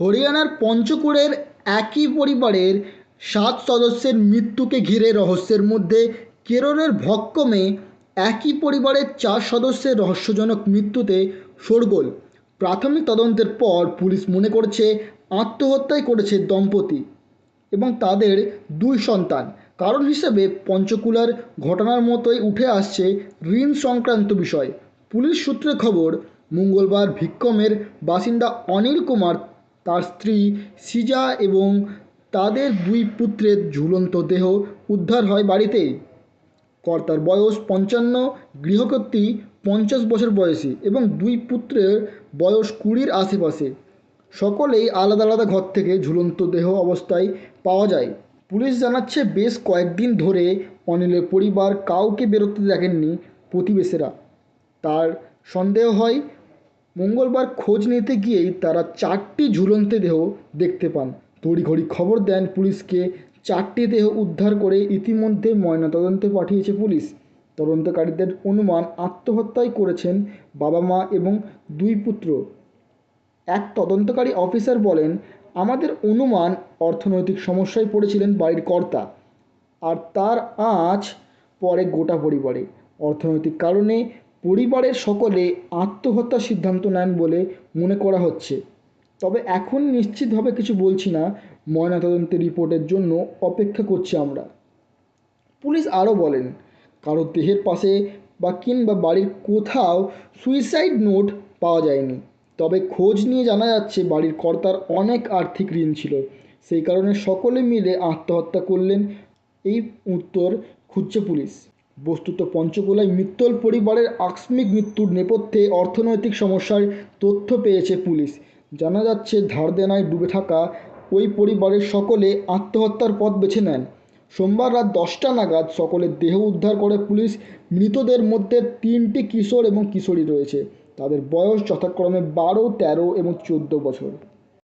হরিয়ানার পঞ্চকুড়ের একই পরিবারের সাত সদস্যের মৃত্যুকে ঘিরে রহস্যের মধ্যে কেরলের ভক্কমে একই পরিবারের চার সদস্যের রহস্যজনক মৃত্যুতে শোরগোল। প্রাথমিক তদন্তের পর পুলিশ মনে করছে আত্মহত্যাই করেছে দম্পতি এবং তাদের দুই সন্তান। কারণ হিসেবে পঞ্চকুলার ঘটনার মতোই উঠে আসছে ঋণ সংক্রান্ত বিষয়। পুলিশ সূত্রে খবর, মঙ্গলবার ভিক্কমের বাসিন্দা অনিল কুমার তার স্ত্রী সিজা এবং তাদের দুই পুত্রের ঝুলন্ত দেহ উদ্ধার হয় বাড়িতে। কর্তার বয়স পঞ্চান্ন গৃহকর্ত্রী পঞ্চাশ বছর বয়সী এবং দুই পুত্রের বয়স কুড়ির আশেপাশে। সকলেই আলাদা আলাদা ঘর থেকে ঝুলন্ত দেহ অবস্থায় পাওয়া যায়। পুলিশ জানাচ্ছে বেশ কয়েকদিন ধরে অনিলের পরিবার কাউকে বেরোতে দেখেননি প্রতিবেশীরা। তার সন্দেহ হয় মঙ্গলবার খোঁজ নিতে গিয়েই তারা চারটি ঝুলন্ত দেহ দেখতে পান। তড়িঘড়ি খবর দেন পুলিশকে, চারটি দেহ উদ্ধার করে ইতিমধ্যে ময়নাতদন্তে পাঠিয়েছে পুলিশ। তদন্তকারীদের অনুমান আত্মহত্যাই করেছেন বাবা মা এবং দুই পুত্র। এক তদন্তকারী অফিসার বলেন, আমাদের অনুমান অর্থনৈতিক সমস্যায় পড়েছিলেন বাড়ির কর্তা। আর তার আঁচ পরে গোটা পরিবারে। অর্থনৈতিক কারণে পরিবারের সকলে আত্মহত্যার সিদ্ধান্ত নেন বলে মনে করা হচ্ছে। তবে এখন নিশ্চিতভাবে কিছু বলছি না, ময়নাতদন্তের রিপোর্টের জন্য অপেক্ষা করছি আমরা। পুলিশ আরও বলেন, কারও দেহের পাশে বা কিংবা বাড়ির কোথাও সুইসাইড নোট পাওয়া যায়নি। তবে খোঁজ নিয়ে জানা যাচ্ছে বাড়ির কর্তার অনেক আর্থিক ঋণ ছিল। সেই কারণে সকলে মিলে আত্মহত্যা করলেন, এই উত্তর খুঁজছে পুলিশ। বস্তুত পঞ্চকুলায় মিত্তল পরিবারের আকস্মিক মৃত্যুর নেপথ্যে অর্থনৈতিক সমস্যার তথ্য পেয়েছে পুলিশ। জানা যাচ্ছে, ধার দেনায় ডুবে থাকা ওই পরিবারের সকলে আত্মহত্যার পথ বেছে নেন। সোমবার রাত দশটা নাগাদ সকলের দেহ উদ্ধার করে পুলিশ। মৃতদের মধ্যে তিনটি কিশোর এবং কিশোরী রয়েছে। তাদের বয়স যথাক্রমে বারো, তেরো এবং চোদ্দ বছর।